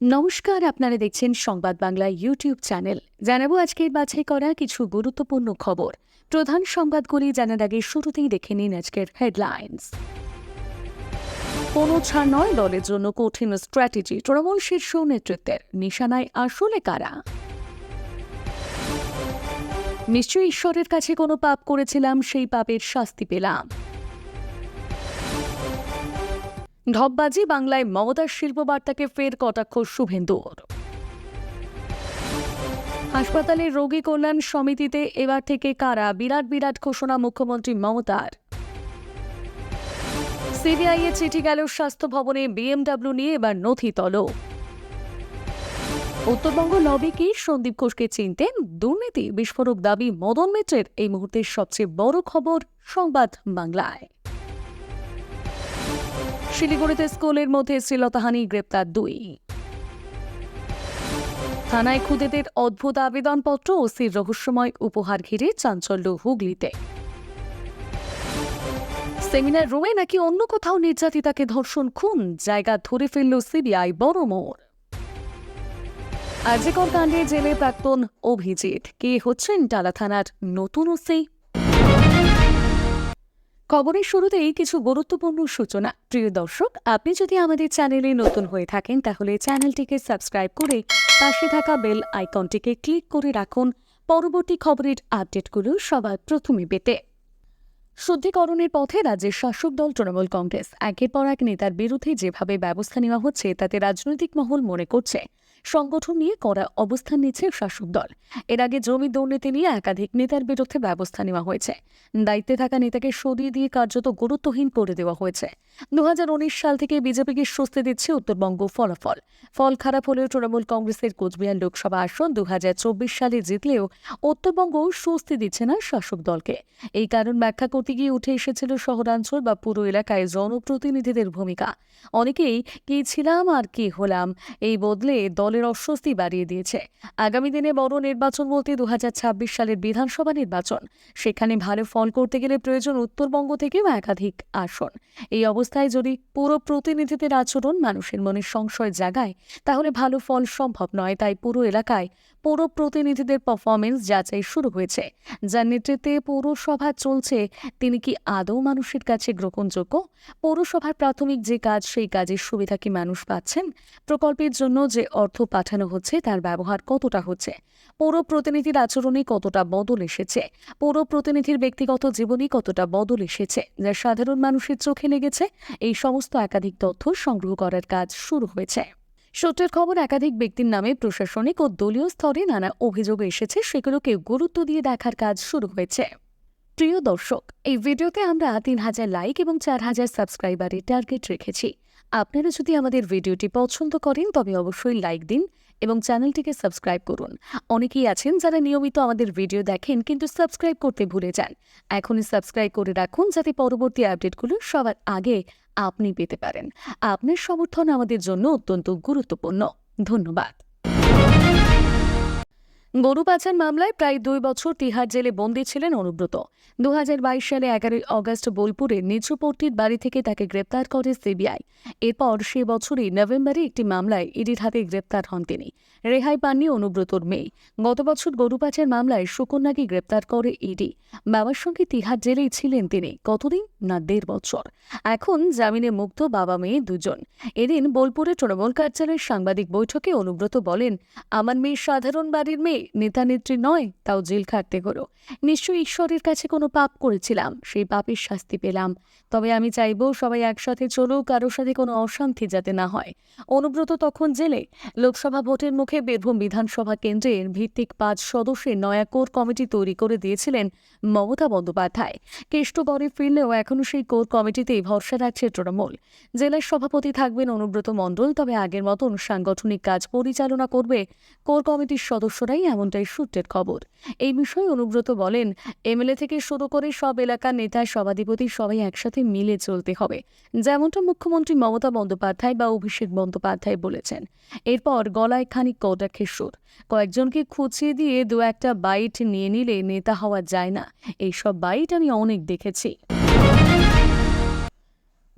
নমস্কার, আপনারা দেখছেন সংবাদ বাংলা ইউটিউব চ্যানেল। জানাব আজকের বাছাই করা কিছু গুরুত্বপূর্ণ খবর। প্রধান সংবাদগুলি জানার আগে শুরুতেই দেখে নিন আজকের হেডলাইন্স কোনো ছাড় নয় দলের জন্য কঠিন স্ট্র্যাটেজি তৃণমূল শীর্ষ নেতৃত্বের নিশানায় আসলে কারা? নিশ্চয়ই ঈশ্বরের কাছে কোনো পাপ করেছিলাম, সেই পাপের শাস্তি পেলাম। ঢপবাজি বাংলায় মমতার শিল্পবার্তাকে ফের কটাক্ষ শুভেন্দুর হাসপাতালের রোগী কল্যাণ সমিতিতে এবার থেকে কারা বিরাট বিরাট ঘোষণা মুখ্যমন্ত্রী মমতার? সিবিআই এর চিঠি গেল স্বাস্থ্য ভবনে বিএমডব্লিউ নিয়ে এবার নথি তল উত্তরবঙ্গ লবি কি? সন্দীপ ঘোষকে চিনতেন? দুর্নীতি? বিস্ফোরক দাবি মদন মিত্রের? এই মুহূর্তের সবচেয়ে বড় খবর সংবাদ বাংলায়। শিলিগুড়িতে স্কুলের মধ্যে শ্রীলতাহানি গ্রেপ্তার দুই। থানায় খুদেদের অদ্ভুত আবেদনপত্র ওসির রহস্যময় উপহার ঘিরে চাঞ্চল্য হুগলিতে। সেমিনার রুমে নাকি অন্য কোথাও নির্যাতিতাকে ধর্ষণ খুন, জায়গা ধরে ফেলল সিবিআই বড় মোড়। আর্যিকর কাণ্ডে জেলে প্রাক্তন অভিজিৎ, কে হচ্ছেন টালা থানার নতুন ওসি? খবরের শুরুতেই কিছু গুরুত্বপূর্ণ সূচনা। প্রিয় দর্শক, আপনি যদি আমাদের চ্যানেলে নতুন হয়ে থাকেন, তাহলে চ্যানেলটিকে সাবস্ক্রাইব করে পাশে থাকা বেল আইকনটিকে ক্লিক করে রাখুন। পরবর্তী খবরের আপডেটগুলো সবার প্রথমে পেতে। শুদ্ধিকরণের পথে রাজ্যের শাসক দল তৃণমূল কংগ্রেস। একের পর এক নেতার বিরুদ্ধে যেভাবে ব্যবস্থা নেওয়া হচ্ছে, তাতে রাজনৈতিক মহল মনে করছে। সংগঠন নিয়ে করা অবস্থান নিচ্ছে শাসক দল। এর আগে জমি দুর্নীতি নিয়ে একাধিক নেতার বিরুদ্ধে ব্যবস্থা নেওয়া হয়েছে। দায়িত্বে থাকা নেতাকে সরিয়ে দিয়ে কার্যত গুরুত্বহীন করে দেওয়া হয়েছে। দুহাজার উনিশ সাল থেকে বিজেপিকে স্বস্তি দিচ্ছে উত্তরবঙ্গ ফলাফল। ফল খারাপ হলেও তৃণমূল কংগ্রেসের কোচবিহার লোকসভা আসন দু হাজার চব্বিশ সালে জিতলেও উত্তরবঙ্গ স্বস্তি দিচ্ছে না শাসক দলকে। এই কারণ ব্যাখ্যা করতে গিয়ে উঠে এসেছিল শহরাঞ্চল বা পুরো এলাকায় জনপ্রতিনিধিদের ভূমিকা। অনেকেই, কি ছিলাম আর কি হলাম? এই বদলে দলের অস্বস্তি বাড়িয়ে দিয়েছে। আগামী দিনে বড় নির্বাচন বলতে দু হাজার ছাব্বিশ সালের বিধানসভা নির্বাচন। সেখানে ভালো ফল করতে গেলে প্রয়োজন উত্তরবঙ্গ থেকেও একাধিক আসন। এই অবস্থায় যদি পুরো প্রতিনিধিদের আচরণ মানুষের মনে সংশয় জাগায় তাহলে ভালো ফল সম্ভব নয়, তাই পুরো এলাকায় পৌর প্রতিনিধিদের পারফরমেন্স যাচাই শুরু হয়েছে। যার নেতৃত্বে পৌরসভা চলছে, তিনি কি আদৌ মানুষের কাছে গ্রহণযোগ্য? পৌরসভার প্রাথমিক যে কাজ, সেই কাজের সুবিধা কি মানুষ পাচ্ছেন? প্রকল্পের জন্য যে অর্থ পাঠানো হচ্ছে, তার ব্যবহার কতটা হচ্ছে? পৌর প্রতিনিধির আচরণে কতটা বদল এসেছে? পৌর প্রতিনিধির ব্যক্তিগত জীবনে কতটা বদল এসেছে? যা সাধারণ মানুষের চোখে লেগেছে, এই সমস্ত একাধিক তথ্য সংগ্রহ করার কাজ শুরু হয়েছে। সূত্রের খবর, একাধিক ব্যক্তির নামে প্রশাসনিক ও দলীয় স্তরে নানা অভিযোগ এসেছে, সেগুলোকে গুরুত্ব দিয়ে দেখার কাজ শুরু হয়েছে। প্রিয় দর্শক, এই ভিডিওতে আমরা তিন হাজার লাইক এবং চার হাজার সাবস্ক্রাইবারের টার্গেট রেখেছি। আপনারা যদি আমাদের ভিডিওটি পছন্দ করেন, তবে অবশ্যই লাইক দিন এবং চ্যানেলটিকে সাবস্ক্রাইব করুন। অনেকেই আছেন যারা নিয়মিত আমাদের ভিডিও দেখেন কিন্তু সাবস্ক্রাইব করতে ভুলে যান। এখনই সাবস্ক্রাইব করে রাখুন, যাতে পরবর্তী আপডেটগুলো সবার আগে আপনি পেতে পারেন। আপনার সমর্থন আমাদের জন্য অত্যন্ত গুরুত্বপূর্ণ। ধন্যবাদ। গরু পাচার মামলায় প্রায় দুই বছর তিহার জেলে বন্দী ছিলেন অনুব্রত। দু হাজার বাইশ সালে এগারোই অগস্ট বোলপুরে নিচুপট্টির বাড়ি থেকে তাকে গ্রেপ্তার করে সিবিআই। এরপর সে বছরই নভেম্বরে একটি মামলায় ইডির হাতে গ্রেপ্তার হন তিনি। রেহাই পাননি অনুব্রতর মেয়ে। গত বছর গরু পাচার মামলায় সুকন্যাকে গ্রেপ্তার করে ইডি। বাবার সঙ্গে তিহার জেলেই ছিলেন তিনি, কতদিন না দেড় বছর। এখন জামিনে মুক্ত বাবা মেয়ে দুজন। এদিন বোলপুরে তৃণমূল কার্যালয়ের সাংবাদিক বৈঠকে অনুব্রত বলেন, আমার মেয়ে সাধারণ বাড়ির মেয়ে নেতা নেত্রী নয়, তাও জেল খাটতে হলো। নিশ্চয়ই ঈশ্বরের কাছে কোনো পাপ করেছিলাম, সেই পাপের শাস্তি পেলাম। তবে আমি চাইব সবাই একসাথে চলো কারোর সাথে কোনো অশান্তি যাতে না হয়। অনুব্রত তখন জেলে, লোকসভা ভোটের মুখে বীরভূম বিধানসভা কেন্দ্রের ভিত্তিক পাঁচ সদস্যের নয়া কোর কমিটি তৈরি করে দিয়েছিলেন মমতা বন্দ্যোপাধ্যায়। কেষ্টগড়ে ফিরলেও এখনও সেই কোর কমিটিতেই ভরসা রাখছে তৃণমূল। জেলার সভাপতি থাকবেন অনুব্রত মণ্ডল, তবে আগের মতন সাংগঠনিক কাজ পরিচালনা করবে কোর কমিটির সদস্যরাই এমনটাই সূত্রের খবর। এই বিষয়ে অনুব্রত বলেন, এমএলএ থেকে শুরু করে সব এলাকার নেতা, সভাধিপতি সবাই একসাথে মিলে চলতে হবে, যেমনটা মুখ্যমন্ত্রী মমতা বন্দ্যোপাধ্যায় বা অভিষেক বন্দ্যোপাধ্যায় বলেছেন। এরপর গলায় খানিক কটাক্ষের সুর। কয়েকজনকে খুঁচিয়ে দিয়ে দু একটা বাইট নিয়ে নিলে নেতা হওয়া যায় না। এইসব বাইট আমি অনেক দেখেছি।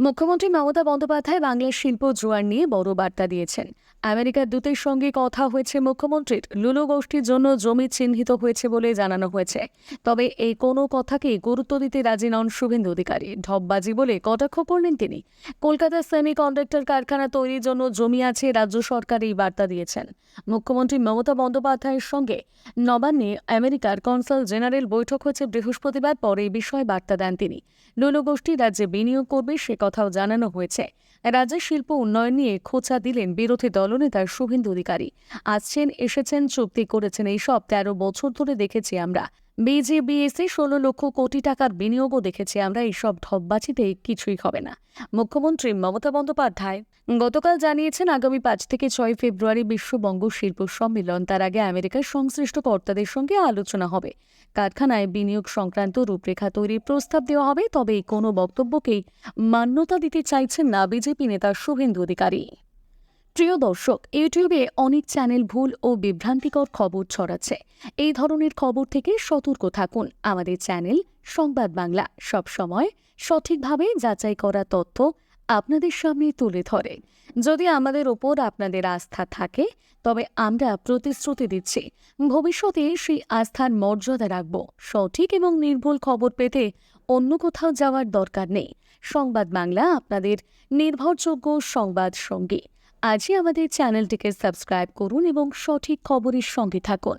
মুখ্যমন্ত্রী মমতা বন্দ্যোপাধ্যায় বাংলার শিল্প জোয়ার নিয়ে বড় বার্তা দিয়েছেন। আমেরিকার দূতের সঙ্গে কথা হয়েছে মুখ্যমন্ত্রীর। লুলু গোষ্ঠীর জন্য জমি চিহ্নিত হয়েছে বলে জানানো হয়েছে। তবে এই কোনো কথাকেই গুরুত্ব দিতে রাজি নন শুভেন্দু অধিকারী। ঢপবাজি বলে কটাক্ষ করলেন তিনি। কলকাতার সেমি কন্ডাক্টর কারখানা তৈরির জন্য জমি আছে রাজ্য সরকার এই বার্তা দিয়েছেন। মুখ্যমন্ত্রী মমতা বন্দ্যোপাধ্যায়ের সঙ্গে নবান্নে আমেরিকার কনসাল জেনারেল বৈঠক হয়েছে বৃহস্পতিবার। পরে এই বিষয়ে বার্তা দেন তিনি। লুলু গোষ্ঠী রাজ্যে বিনিয়োগ করবে সে কথাও জানানো হয়েছে। রাজ্যের শিল্প উন্নয়ন নিয়ে খোঁচা দিলেন বিরোধী দলনেতা শুভেন্দু অধিকারী। আসছেন, এসেছেন, চুক্তি করেছেন এই সব তেরো বছর ধরে দেখেছি আমরা। বিজিবিএসে ষোলো লক্ষ কোটি টাকার বিনিয়োগও দেখেছি আমরা। এইসব ঢপবাজিতে কিছুই হবে না। মুখ্যমন্ত্রী মমতা বন্দ্যোপাধ্যায় গতকাল জানিয়েছেন, আগামী পাঁচ থেকে ছয় ফেব্রুয়ারি বিশ্ববঙ্গ শিল্প সম্মেলন। তার আগে আমেরিকার সংশ্লিষ্ট কর্তাদের সঙ্গে আলোচনা হবে। কারখানায় বিনিয়োগ সংক্রান্ত রূপরেখা তৈরির প্রস্তাব দেওয়া হবে। তবে এই কোনো বক্তব্যকেই মান্যতা দিতে চাইছেন না বিজেপি নেতা শুভেন্দু অধিকারী। প্রিয় দর্শক, ইউটিউবে অনেক চ্যানেল ভুল ও বিভ্রান্তিকর খবর ছড়াচ্ছে। এই ধরনের খবর থেকে সতর্ক থাকুন আমাদের চ্যানেল সংবাদ বাংলা। সব সময় সঠিকভাবে যাচাই করা তথ্য আপনাদের সামনে তুলে ধরে। যদি আমাদের ওপর আপনাদের আস্থা থাকে, তবে আমরা প্রতিশ্রুতি দিচ্ছি, ভবিষ্যতে সেই আস্থার মর্যাদা রাখব। সঠিক এবং নির্ভুল খবর পেতে অন্য কোথাও যাওয়ার দরকার নেই। সংবাদ বাংলা আপনাদের নির্ভরযোগ্য সংবাদ সঙ্গী। আজই আমাদের চ্যানেলটিকে সাবস্ক্রাইব করুন এবং সঠিক খবরের সঙ্গে থাকুন।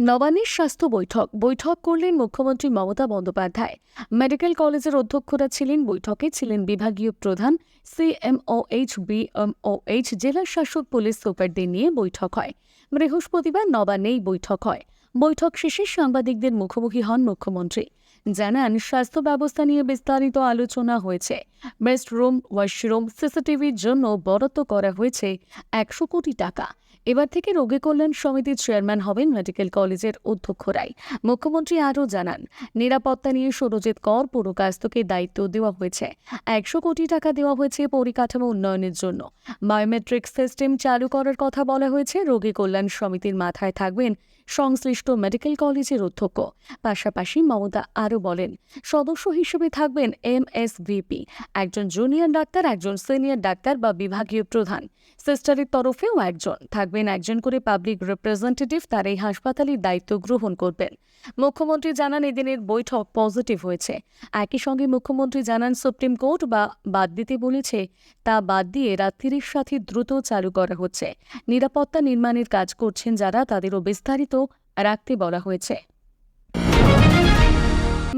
নবান্নের স্বাস্থ্য বৈঠক। বৈঠক করলেন মুখ্যমন্ত্রী মমতা বন্দ্যোপাধ্যায়। মেডিকেল কলেজের অধ্যক্ষরা ছিলেন, বৈঠকে ছিলেন বিভাগীয় প্রধান সিএমওএইচ বিএমওএইচ জেলা শাসক পুলিশ সুপারদের নিয়ে বৈঠক হয়। বৃহস্পতিবার নবান্নে এই বৈঠক হয়। বৈঠক শেষে সাংবাদিকদের মুখোমুখি হন মুখ্যমন্ত্রী। জানান, স্বাস্থ্য ব্যবস্থা নিয়ে বিস্তারিত আলোচনা হয়েছে। বেস্ট রুম, ওয়াশরুম, সিসিটিভির জন্য বরাদ্দ করা হয়েছে একশো কোটি টাকা। এবার থেকে রোগী কল্যাণ সমিতির চেয়ারম্যান হবেন মেডিকেল কলেজের অধ্যক্ষরাই। মুখ্যমন্ত্রী আরও জানান, নিরাপত্তা নিয়ে সুরজিৎ কর পুরকাস্তকে দায়িত্ব দেওয়া হয়েছে। একশো কোটি টাকা দেওয়া হয়েছে পরিকাঠামো উন্নয়নের জন্য। বায়োমেট্রিক সিস্টেম চালু করার কথা বলা হয়েছে, রোগী কল্যাণ সমিতির মাথায় থাকবেন সংশ্লিষ্ট মেডিকেল কলেজের অধ্যক্ষ। পাশাপাশি মমতা আরও বলেন, সদস্য হিসেবে থাকবেন এমএসভিপি। একজন জুনিয়র ডাক্তার, একজন সিনিয়র ডাক্তার বা বিভাগীয় প্রধান। সিস্টারের তরফেও একজন। থাকবেন একজন করে পাবলিক রিপ্রেজেন্টেটিভ, তার এই হাসপাতালের দায়িত্ব গ্রহণ করবেন। মুখ্যমন্ত্রী জানান, এদিনের বৈঠক পজিটিভ হয়েছে। একই সঙ্গে মুখ্যমন্ত্রী জানান, সুপ্রিম কোর্ট বা বাদ দিতে বলেছে, তা বাদ দিয়ে রাত্রির সাথে দ্রুত চালু করা হচ্ছে। নিরাপত্তা নির্মাণের কাজ করছেন যারা, তাদেরও বিস্তারিত রাখতে বলা হয়েছে।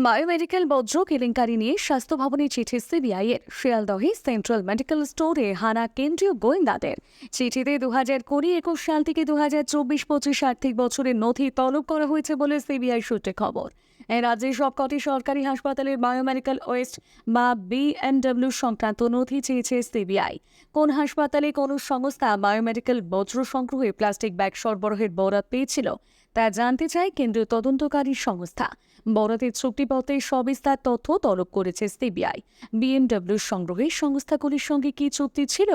বায়োমেডিক্যাল বজ্র কেলেঙ্কারি নিয়ে স্বাস্থ্য ভবনে চিঠি সিবিআইয়ের শিয়ালদহে সেন্ট্রাল মেডিকেল স্টোরে হানা কেন্দ্রীয় গোয়েন্দাদের। চিঠিতে দু হাজার কুড়ি একুশ সাল থেকে দু হাজার চব্বিশ পঁচিশ আর্থিক বছরের নথি তলব করা হয়েছে বলে সিবিআই সূত্রে খবর। রাজ্যের সবকটি সরকারি হাসপাতালের বায়োমেডিক্যাল ওয়েস্ট বা বিএনডব্লিউ সংক্রান্ত নথি চেয়েছে সিবিআই। কোন হাসপাতালে কোন সংস্থা বায়োমেডিক্যাল বজ্র সংগ্রহে প্লাস্টিক ব্যাগ সরবরাহের বরাত পেয়েছিল? তা জানতে চায় কেন্দ্রীয় তদন্তকারী সংস্থা। বরাতের চুক্তিপত্রে সবিস্তার তথ্য তলব করেছে সিবিআই। বিএমডব্লিউ সংগ্রহে সংস্থাগুলির সঙ্গে কি চুক্তি ছিল?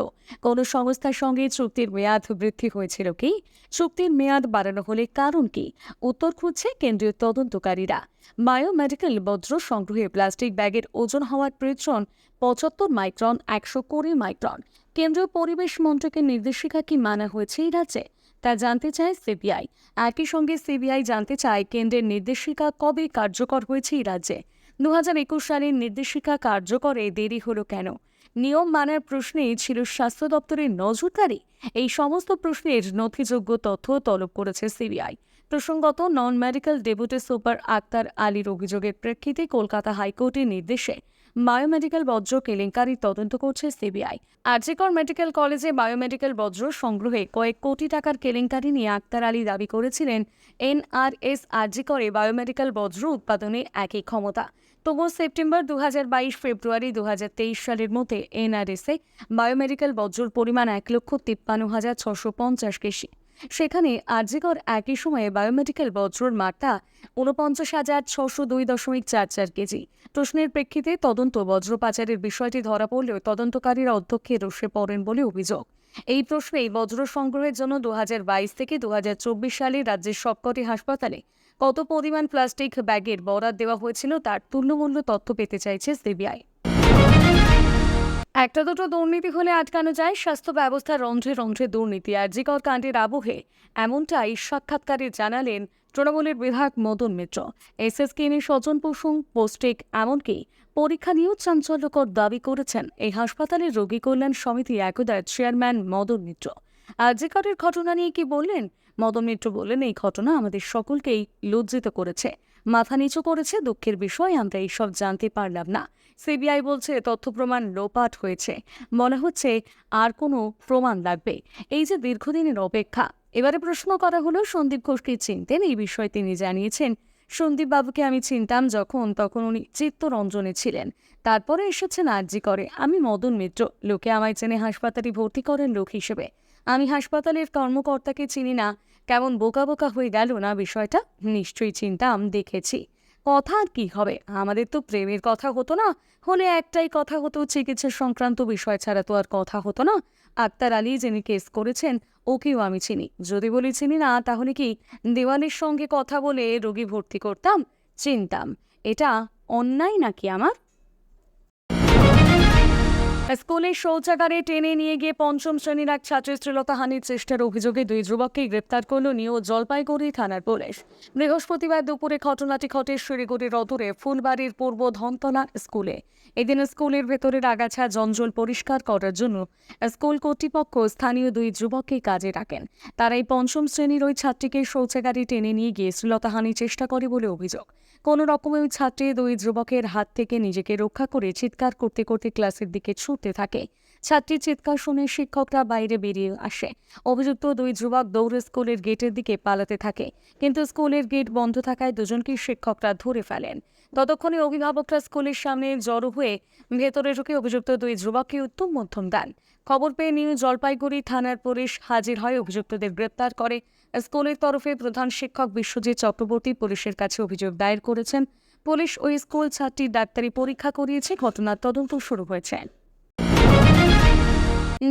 কোন সংস্থার সঙ্গে চুক্তির মেয়াদ বৃদ্ধি হয়েছিল কি? চুক্তির মেয়াদ বাড়ানো হলে কারণ কি? উত্তর খুঁজছে কেন্দ্রীয় তদন্তকারীরা। বায়োমেডিক্যাল বজ্র সংগ্রহে প্লাস্টিক ব্যাগের ওজন হওয়ার প্রয়োজন পঁচাত্তর মাইক্রন, একশো কুড়ি মাইক্রন। কেন্দ্রীয় পরিবেশ মন্ত্রকের নির্দেশিকা কি মানা হয়েছে এই রাজ্যে? তা জানতে চায় সিবিআই। একই সঙ্গে সিবিআই জানতে চায় কেন্দ্রের নির্দেশিকা কবে কার্যকর হয়েছে এই রাজ্যে? দু হাজার একুশ সালের নির্দেশিকা কার্যকরে দেরি হলো কেন? নিয়ম মানার প্রশ্নে ছিল স্বাস্থ্য দপ্তরের নজরদারি। এই সমস্ত প্রশ্নের নথিযোগ্য তথ্য তলব করেছে সিবিআই। প্রসঙ্গত non medical deputy super Akhtar আলীর অভিযোগের প্রেক্ষিতে কলকাতা হাইকোর্টের নির্দেশে বায়োমেডিক্যাল বজ্র কেলেঙ্কারির তদন্ত করছে সিবিআই। আরজিকর মেডিকেল কলেজে বায়োমেডিক্যাল বজ্র সংগ্রহে কয়েক কোটি টাকার কেলেঙ্কারি নিয়ে আক্তার আলী দাবি করেছিলেন এনআরএস আরজিকরে বায়োমেডিক্যাল বজ্র উৎপাদনে একই ক্ষমতা। তবুও সেপ্টেম্বর দু হাজার বাইশ ফেব্রুয়ারি দু হাজার তেইশ সালের মধ্যে এনআরএসে বায়োমেডিক্যাল বজ্রর পরিমাণ এক লক্ষ তিপ্পান্ন হাজার ছশো পঞ্চাশ কেজি। সেখানে আরজিকর একই সময়ে বায়োমেডিক্যাল বজ্রর মাত্রা ঊনপঞ্চাশ হাজার ছশো দুই দশমিক চার চার কেজি। প্রশ্নের প্রেক্ষিতে তদন্ত বজ্র পাচারের বিষয়টি ধরা পড়লেও তদন্তকারীরা অধ্যক্ষে রসে পড়েন বলে অভিযোগ। এই প্রশ্নেই বজ্র সংগ্রহের জন্য দু হাজার বাইশ থেকে দু হাজার চব্বিশ সালে রাজ্যের সবকটি হাসপাতালে কত পরিমাণ প্লাস্টিক ব্যাগের বরাদ দেওয়া হয়েছিল তার তুল্যমূল্য তথ্য পেতে চাইছে সিবিআই। একটা দুটো দুর্নীতি হলে আটকানো যায় স্বাস্থ্য ব্যবস্থা রন্ধ্রে রন্ধ্রে দুর্নীতি আর জিকর কাণ্ডের আবহে এমনটাই সাক্ষাৎকারে জানালেন তৃণমূলের বিধায়ক মদন মিত্র। এস এসএসকেএনে স্বজন প্রসূন পোস্টেক এমনকি পরীক্ষা নিয়েও চাঞ্চল্যকর দাবি করেছেন এই হাসপাতালের রোগী কল্যাণ সমিতি একদার চেয়ারম্যান মদন মিত্র। আর আরজিকরের ঘটনা নিয়ে কি বললেন? মদন মিত্র বললেন, এই ঘটনা আমাদের সকলকেই লজ্জিত করেছে। মাথা নিচু করেছে, দুঃখের বিষয়, আমরা এইসব জানতে পারলাম না। সিবিআই বলছে, তথ্য প্রমাণ লোপাট হয়েছে। মনে হচ্ছে আর কোনো প্রমাণ লাগবে। এই যে দীর্ঘদিনের অপেক্ষা। এবারে প্রশ্ন করা হলো, সন্দীপ ঘোষকে চিনতেন? এই বিষয়ে তিনি জানিয়েছেন, সন্দীপ বাবুকে আমি চিনতাম যখন, তখন উনি চিত্তরঞ্জনে ছিলেন। তারপরে এসেছেন আর্জি করে। আমি মদন মিত্র, লোকে আমায় চেনে হাসপাতালে ভর্তি করেন লোক হিসেবে। আমি হাসপাতালের কর্মকর্তাকে চিনি না। কেমন বোকা বোকা হয়ে গেল না বিষয়টা? নিশ্চয়ই চিনতাম দেখেছি। কথা আর কি হবে? আমাদের তো প্রেমের কথা হতো না। হলে একটাই কথা হতো, চিকিৎসা সংক্রান্ত বিষয় ছাড়া তো আর কথা হতো না। আক্তার আলী যিনি কেস করেছেন, ওকেও আমি চিনি। যদি বলি চিনি না, তাহলে কি দেওয়ালের সঙ্গে কথা বলে রোগী ভর্তি করতাম? চিনতাম। এটা অন্যায় নাকি আমার? স্কুলের শৌচাগারে টেনে নিয়ে গিয়ে পঞ্চম শ্রেণির এক ছাত্রের শ্লীলতাহানির চেষ্টার অভিযোগে দুই যুবককে গ্রেপ্তার করল নিউ জলপাইগুড়ি থানার পুলিশ। বৃহস্পতিবার দুপুরে ঘটনাটি ঘটে শিলিগুড়ির অদূরে ফুলবাড়ির পূর্ব ধনতলা স্কুলে। এদিন স্কুলের ভেতরের আগাছা জঞ্জল পরিষ্কার করার জন্য স্কুল কর্তৃপক্ষ স্থানীয় দুই যুবককে কাজে রাখেন তারা এই পঞ্চম শ্রেণির ওই ছাত্রীকে শৌচাগারে টেনে নিয়ে গিয়ে শ্লীলতাহানির চেষ্টা করে বলে অভিযোগ। কোনো রকমে ওই ছাত্রী দুই যুবকের হাত থেকে নিজেকে রক্ষা করে চিৎকার করতে করতে ক্লাসের দিকে ছুটতে থাকে। ছাত্রীর চিৎকার শুনে শিক্ষকরা বাইরে বেরিয়ে আসে। অভিযুক্ত দুই যুবক দৌড়ে স্কুলের গেটের দিকে পালাতে থাকে। কিন্তু স্কুলের গেট বন্ধ থাকায় দুজনকেই শিক্ষকরা ধরে ফেলেন। ততক্ষণে অভিভাবকরা স্কুলের সামনে জড়ো হয়ে ভেতরে ঢুকে অভিযুক্ত দুই যুবককে উত্তম মধ্যম দেন। খবর পেয়ে নিউ জলপাইগুড়ি থানার পুলিশ হাজির হয়, অভিযুক্তদের গ্রেপ্তার করে। স্কুলের তরফে প্রধান শিক্ষক বিশ্বজিৎ চক্রবর্তী পুলিশের কাছে অভিযোগ দায়ের করেছেন। পুলিশ ওই স্কুল ছাত্রীর ডাক্তারি পরীক্ষা করিয়েছে, ঘটনার তদন্ত শুরু হয়েছে।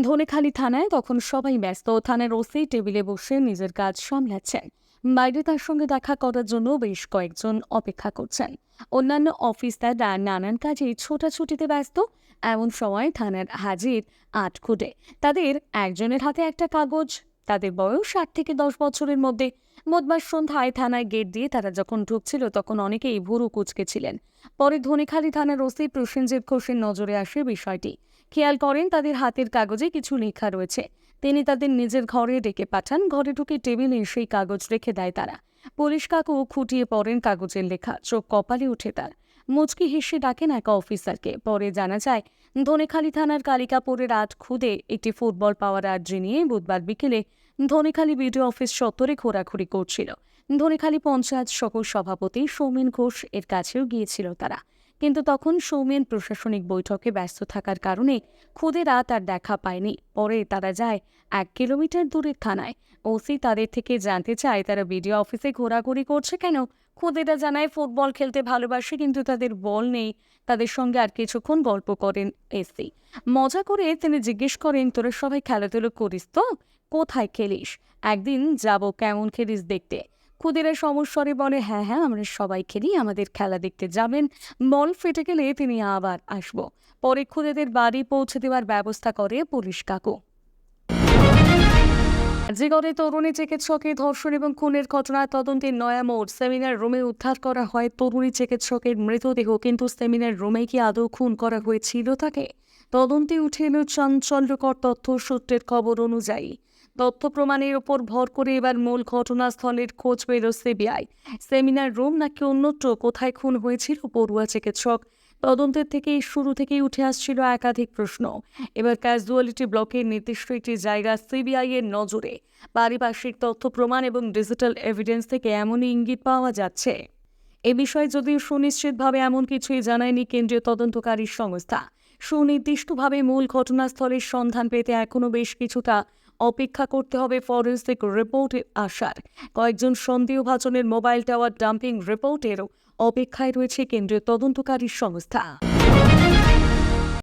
ধনেখালী থানায় তখন সবাই ব্যস্ত। থানার ওসি টেবিলে বসে নিজের কাজ সামলাচ্ছেন। বাইরে তার সঙ্গে দেখা করার জন্য বেশ কয়েকজন অপেক্ষা করছেন। অন্যান্য অফিসাররা নানান কাজে ছোটাছুটিতে ব্যস্ত, এমন সময় থানার হাজির আট খুঁটে। তাদের একজনের হাতে একটা কাগজ, তাদের বয়স ষাট থেকে দশ বছরের মধ্যে। বুধবার সন্ধ্যায় থানায় গেট দিয়ে তারা যখন ঢুকছিল, তখন অনেকেই ভুরু কুচকেছিলেন। পরে ধনেখালি থানার ওসি প্রসেনজিৎ ঘোষের নজরে আসে বিষয়টি। খেয়াল করেন, তাদের হাতের কাগজে কিছু লেখা রয়েছে। তিনি তাদের নিজের ঘরে ডেকে পাঠান। ঘরে ঢুকে টেবিলে সেই কাগজ রেখে দেয় তারা। পুলিশ কাকু খুঁটিয়ে পড়েন কাগজের লেখা। চোখ কপালে উঠে তার। মুচকি হেসে ডাকেন এক অফিসারকে। পরে জানা যায়, ধনেখালি থানার কালিকাপুরের আট খুদে একটি ফুটবল পাওয়ার আর্জি নিয়ে বুধবার বিকেলে ধনেখালি বিডিও অফিস সত্তরে ঘোরাঘুরি করছিল। ধনেখালি পঞ্চায়েত সহ সভাপতি সৌমেন ঘোষ এর কাছেও গিয়েছিল তারা। কিন্তু তখন সৌমেন প্রশাসনিক বৈঠকে ব্যস্ত থাকার কারণে খুদেরা তার দেখা পায়নি। পরে তারা যায় এক কিলোমিটার দূরের থানায়। ওসি তাদের থেকে জানতে চায়, তারা বিডিও অফিসে ঘোরাঘুরি করছে কেন? খুদেরা জানায়, ফুটবল খেলতে ভালোবাসে কিন্তু তাদের বল নেই। তাদের সঙ্গে আর কিছুক্ষণ গল্প করেন এসি। মজা করে তিনি জিজ্ঞেস করেন, তোরা সবাই খেলাধুলো করিস তো? কোথায় খেলিস? একদিন যাব, কেমন খেলিস দেখতে? খুদিরা সমস্বরে বলে হ্যাঁ হ্যাঁ আমরা সবাই খেলি, আমাদের খেলা দেখতে যাবেন। বল ফেটে গেলে তিনি আবার আসব। পরে খুদেদের বাড়ি পৌঁছে দেওয়ার ব্যবস্থা করে পুলিশ কাকু। জিগরে তরুণী চিকিৎসকের ধর্ষণ এবং খুনের ঘটনার তদন্তে নয়া মোড়। সেমিনার রুমে উদ্ধার করা হয় তরুণী চিকিৎসকের মৃতদেহ, কিন্তু সেমিনার রুমে কি আদৌ খুন করা হয়েছিল তাকে? তদন্তে উঠে এলো চাঞ্চল্যকর তথ্য সূত্রের খবর অনুযায়ী তথ্য প্রমাণের ওপর ভর করে এবার মূল ঘটনাস্থলের খোঁজ পেল সিবিআই। সেমিনার রুম নাকি অন্যত্র? কোথায় খুন হয়েছিল পড়ুয়া চিকিৎসক? তদন্তের থেকে শুরু থেকেই উঠে আসছিল একাধিক প্রশ্ন। এবার ক্যাজুয়ালিটি ব্লকের নির্দিষ্ট একটি জায়গা সিবিআই এর নজরে। পারিপার্শ্বিক তথ্য প্রমাণ এবং ডিজিটাল এভিডেন্স থেকে এমনই ইঙ্গিত পাওয়া যাচ্ছে। এ বিষয়ে যদিও সুনিশ্চিতভাবে এমন কিছুই জানায়নি কেন্দ্রীয় তদন্তকারী সংস্থা। সুনির্দিষ্টভাবে মূল ঘটনাস্থলের সন্ধান পেতে এখনও বেশ কিছুটা অপেক্ষা করতে হবে ফরেন্সিক রিপোর্ট আসার। কয়েকজন সন্দেহভাজনের মোবাইল টাওয়ার ডাম্পিং রিপোর্টেরও অপেক্ষায় রয়েছে কেন্দ্রীয় তদন্তকারী সংস্থা।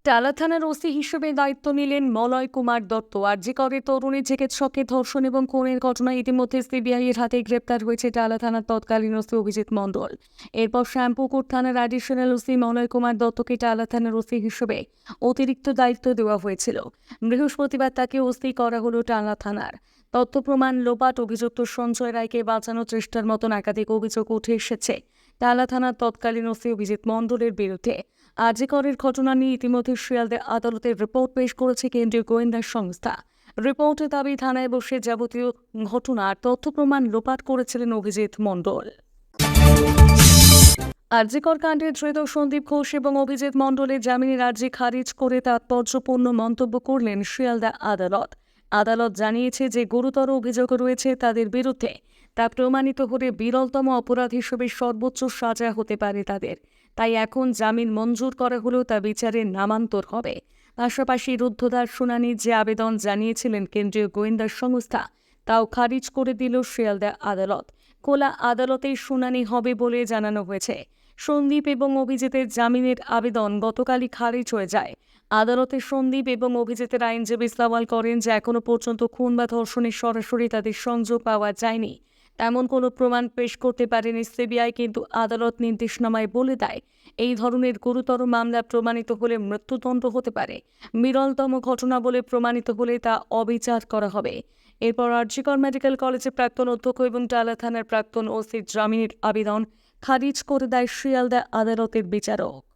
টালা থানার ওসি হিসেবে দায়িত্ব নিলেন মলয় কুমার দত্ত। আরজিকরের তরুণী চিকিৎসককে ধর্ষণ এবং খুনের ঘটনায় ইতিমধ্যে সিবিআই এর হাতে গ্রেপ্তার হয়েছে টালা থানার তৎকালীন ওসি অভিজিৎ মণ্ডল। এরপর শ্যামপুকুর থানার অ্যাডিশনাল ওসি মলয় কুমার দত্তকে টালা থানার ওসি হিসেবে অতিরিক্ত দায়িত্ব দেওয়া হয়েছিল। বৃহস্পতিবার তাকে ওসি করা হলো টালা থানার। তথ্য প্রমাণ লোপাট অভিযুক্ত সঞ্জয় রায়কে বাঁচানোর চেষ্টার মতন একাধিক অভিযোগ উঠে এসেছে টালা থানার তৎকালীন ওসি অভিজিৎ মণ্ডলের বিরুদ্ধে। আরজিকরের ঘটনা নিয়ে ইতিমধ্যে শিয়ালদে আদালতের রিপোর্ট পেশ করেছে কেন্দ্রীয় গোয়েন্দা সংস্থা। রিপোর্টে দাবি, থানায় বসে যাবতীয় ঘটনার তথ্য প্রমাণ লোপাট করেছিলেন অভিজিৎ মণ্ডল। আরজিকর কাণ্ডে ধৃত সন্দীপ ঘোষ এবং অভিজিৎ মণ্ডলের জামিনের আর্জি খারিজ করে তাৎপর্যপূর্ণ মন্তব্য করলেন শিয়ালদা আদালত। আদালত জানিয়েছে যে গুরুতর অভিযোগ রয়েছে তাদের বিরুদ্ধে। তা প্রমাণিত হলে বিরলতম অপরাধ হিসেবে সর্বোচ্চ সাজা হতে পারে তাদের। তাই এখন জামিন মঞ্জুর করা হলেও তা বিচারে নামান্তর হবে। পাশাপাশি রুদ্ধদ্বার শুনানির যে আবেদন জানিয়েছিলেন কেন্দ্রীয় গোয়েন্দা সংস্থা, তাও খারিজ করে দিল শিয়ালদা আদালত। কোলা আদালতে শুনানি হবে বলে জানানো হয়েছে। সন্দীপ এবং অভিজিতের জামিনের আবেদন গতকালই খারিজ হয়ে যায়। আদালতে সন্দীপ এবং অভিজিতের আইনজীবী সওয়াল করেন যে এখনও পর্যন্ত খুন বা ধর্ষণের সরাসরি তাদের সংযোগ পাওয়া যায়নি। তেমন কোনো প্রমাণ পেশ করতে পারেনি সিবিআই, কিন্তু আদালত নির্দেশনামায় বলে দেয়, এই ধরনের গুরুতর মামলা প্রমাণিত হলে মৃত্যুদণ্ড হতে পারে। বিরলতম ঘটনা বলে প্রমাণিত হলে তা অবিচার করা হবে। এরপর আরজিকর মেডিকেল কলেজের প্রাক্তন অধ্যক্ষ এবং টালা থানার প্রাক্তন ওসির জামিনের আবেদন খারিজ করে দেয় শিয়ালদা আদালতের বিচারক।